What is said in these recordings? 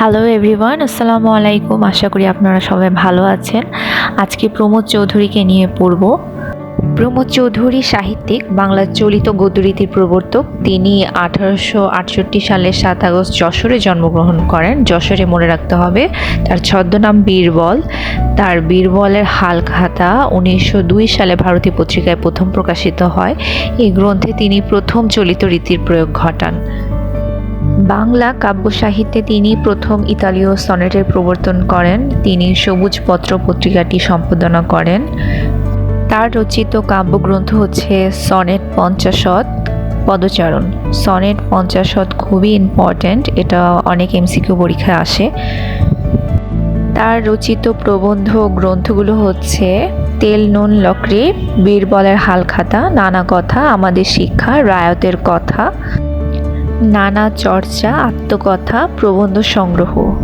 Hello everyone আসসালামু আলাইকুম আশা করি আপনারা সবাই ভালো আছেন। আজকে প্রমোদ চৌধুরীকে নিয়ে পড়ব। প্রমোদ চৌধুরী সাহিত্যিক বাংলার চলিত গদ্যরীতির প্রবর্তক। তিনি আঠারোশো আটষট্টি সালের সাত আগস্ট যশোরে জন্মগ্রহণ করেন। যশোরে মনে রাখতে হবে, তার ছদ্মনাম বীরবল। তার বীরবলের হালখাতা উনিশশো দুই সালে ভারতী পত্রিকায় প্রথম প্রকাশিত হয়। এই গ্রন্থে তিনি প্রথম চলিত রীতির প্রয়োগ ঘটান। বাংলা কাব্য সাহিত্যে তিনি প্রথম ইতালীয় সনেটের প্রবর্তন করেন। তিনি সবুজ পত্র পত্রিকাটি সম্পাদনা করেন। তার রচিত কাব্যগ্রন্থ হচ্ছে সনেট পঞ্চাশত পদচারণ। সনেট পঞ্চাশত খুবই ইম্পর্ট্যান্ট এটা অনেক এমসিকিউ পরীক্ষায় আসে। তার রচিত প্রবন্ধ গ্রন্থগুলো হচ্ছে তেল নুন লকড়ি, বীরবলের হালখাতা নানা কথা, আমাদের শিক্ষা, রায়তের কথা। নানা চর্চা, আত্মকথা, প্রবন্ধ সংগ্রহ।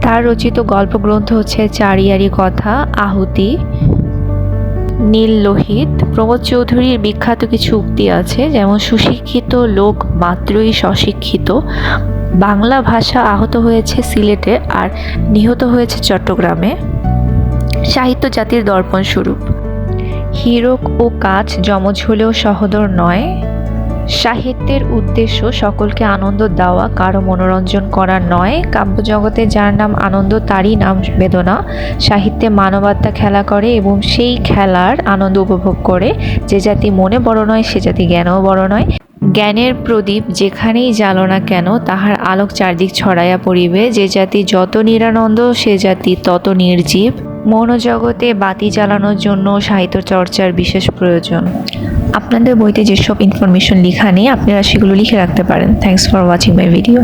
তার রচিত গল্পগ্রন্থ হচ্ছে চারিয়ারি কথা, আহুতি নীল লোহিত প্রমোদ চৌধুরীর বিখ্যাত কিছু উক্তি আছে, যেমন, সুশিক্ষিত লোক মাত্রই স্বশিক্ষিত। বাংলা ভাষা আহত হয়েছে সিলেটে আর নিহত হয়েছে চট্টগ্রামে। সাহিত্য জাতির দর্পণ স্বরূপ। হীরক ও কাচ যমজ হলেও সহদর নয়। সাহিত্যের উদ্দেশ্য সকলকে আনন্দ দেওয়া, কারও মনোরঞ্জন করা নয়। কাব্যজগতে যার নাম আনন্দ, তারই নাম বেদনা। সাহিত্যে মানবাত্মা খেলা করে এবং সেই খেলার আনন্দ উপভোগ করে। যে জাতি মনে বড় নয়, সে জাতি জ্ঞানও বড় নয়। জ্ঞানের প্রদীপ যেখানেই জ্বালো না কেন, তাহার আলোক চারদিক ছড়াইয়া পড়িবে। যে জাতি যত নিরানন্দ, সে জাতি তত নির্জীব। মনোজগতে বাতি জ্বালানোর জন্য সাহিত্য চর্চার বিশেষ প্রয়োজন। আপনাদের বইতে যেসব ইনফরমেশন লেখা নেই, আপনারা সেগুলো লিখে রাখতে পারেন। Thanks for watching my video